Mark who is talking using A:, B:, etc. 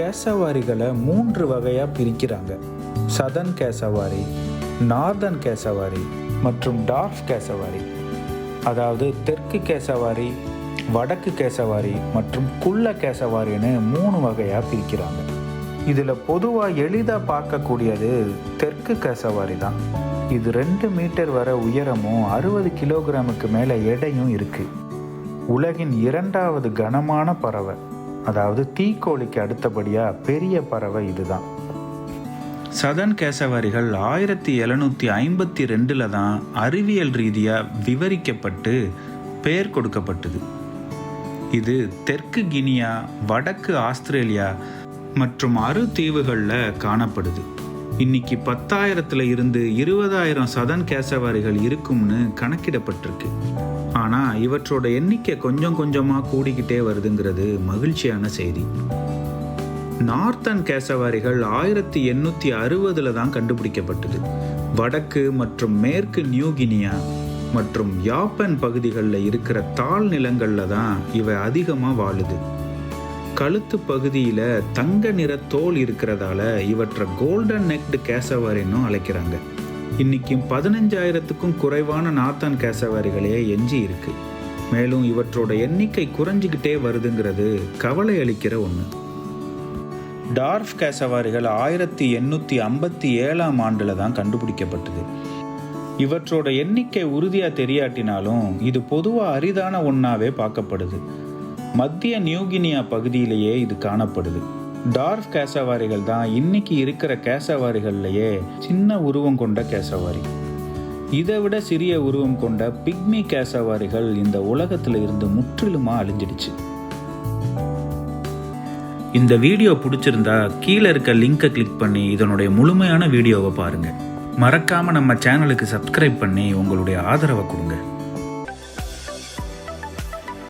A: கேசவாரிகளை மூன்று வகையாக பிரிக்கிறாங்க. சதன் கேசவாரி நார்தன் கேசவாரி மற்றும் டார்ஃப் கேசவாரி. அதாவது தெற்கு கேசவாரி வடக்கு கேசவாரி மற்றும் குள்ள கேசவாரின்னு மூணு வகையாக பிரிக்கிறாங்க. இதில் பொதுவாக எளிதாக பார்க்கக்கூடியது தெற்கு கேசவாரி தான். இது ரெண்டு மீட்டர் வர உயரமும் அறுபது கிலோகிராமுக்கு மேலே எடையும் இருக்குது உலகின் இரண்டாவது கனமான பறவை. அதாவது தீக்கோழிக்கு அடுத்தபடியாக பெரிய பறவை இதுதான். சதன் கேசவாரிகள் ஆயிரத்தி எழுநூற்றி ஐம்பத்தி ரெண்டில் தான் அறிவியல் ரீதியாக விவரிக்கப்பட்டு பெயர் கொடுக்கப்பட்டது. இது தெற்கு கினியா வடக்கு ஆஸ்திரேலியா மற்றும் அரு தீவுகளில் காணப்படுது. இன்னைக்கு பத்தாயிரத்துல இருந்து இருபதாயிரம் சதன் கேசவாரிகள் இருக்கும்னு கணக்கிடப்பட்டிருக்கு. ஆனால் இவற்றோட எண்ணிக்கை கொஞ்சம் கொஞ்சமாக கூடிக்கிட்டே வருதுங்கிறது மகிழ்ச்சியான செய்தி. நார்த்தன் கேசவாரிகள் ஆயிரத்தி எண்ணூற்றி அறுபதில் தான் கண்டுபிடிக்கப்பட்டது. வடக்கு மற்றும் மேற்கு நியூகினியா மற்றும் யாப்பன் பகுதிகளில் இருக்கிற தாழ் நிலங்களில் தான் இவை அதிகமாக வாழுது. கழுத்து பகுதியில் தங்க நிற தோல் இருக்கிறதால இவற்றை கோல்டன் நெக்டு கேசவாரின்னும் அழைக்கிறாங்க. இன்னைக்கு பதினஞ்சாயிரத்துக்கும் குறைவான நாத்தான் கேசவாரிகளே எஞ்சி இருக்கு. மேலும் இவற்றோட எண்ணிக்கை குறைஞ்சிக்கிட்டே வருதுங்கிறது கவலை அளிக்கிற ஒன்று டார்ஃப் கேசவாரிகள் ஆயிரத்தி எண்ணூற்றி ஐம்பத்தி ஏழாம் ஆண்டில் தான் கண்டுபிடிக்கப்பட்டது. இவற்றோட எண்ணிக்கை உறுதியாக தெரியாட்டினாலும் இது பொதுவாக அரிதான ஒன்றாவே பார்க்கப்படுது. மத்திய நியூகினியா பகுதியிலேயே இது காணப்படுது. டார்ஃப் கேசவாரிகள் தான் இன்னைக்கு இருக்கிற கேசவாரிகள்லையே சின்ன உருவம் கொண்ட கேசவாரி இதை விட சிறிய உருவம் கொண்ட பிக்மி கேசவாரிகள் இந்த உலகத்தில் இருந்து முற்றிலுமாக அழிஞ்சிடுச்சு. இந்த வீடியோ பிடிச்சிருந்தா கீழே இருக்க லிங்கை கிளிக் பண்ணி இதனுடைய முழுமையான வீடியோவை பாருங்கள் மறக்காமல் நம்ம சேனலுக்கு சப்ஸ்கிரைப் பண்ணி உங்களுடைய ஆதரவை கொடுங்க.